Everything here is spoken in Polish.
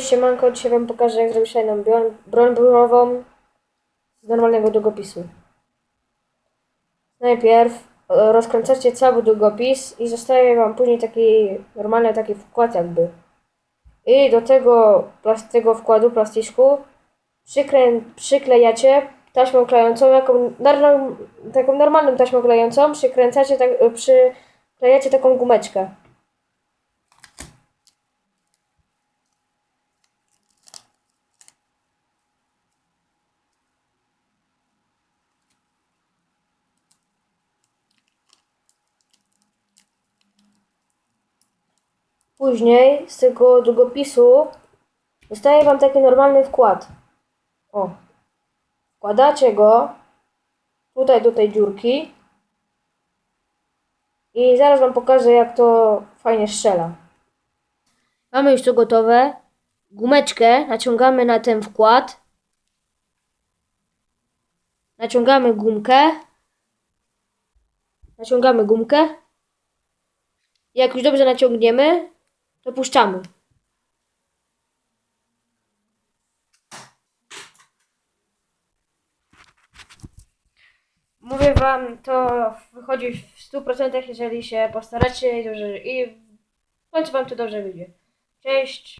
Cześć, siemanko, dzisiaj wam pokażę jak zrobić fajną broń, broń burową z normalnego długopisu. Najpierw e, rozkręcacie cały długopis i zostaje wam później taki normalny taki wkład jakby. I do tego, tego wkładu, plasticzku przykrę, przyklejacie taśmą klejącą, jaką, taką normalną taśmą klejącą, przykręcacie, tak, e, przyklejacie taką gumeczkę. Później z tego długopisu zostaje Wam taki normalny wkład. O. Wkładacie go tutaj do tej dziurki i zaraz Wam pokażę jak to fajnie strzela. Mamy już to gotowe. Gumeczkę naciągamy na ten wkład. Naciągamy gumkę. Naciągamy gumkę. Jak już dobrze naciągniemy, to puszczamy. Mówię wam, to wychodzi w 100%, jeżeli się postaracie i, dobrze, i w końcu wam to dobrze wyjdzie. Cześć!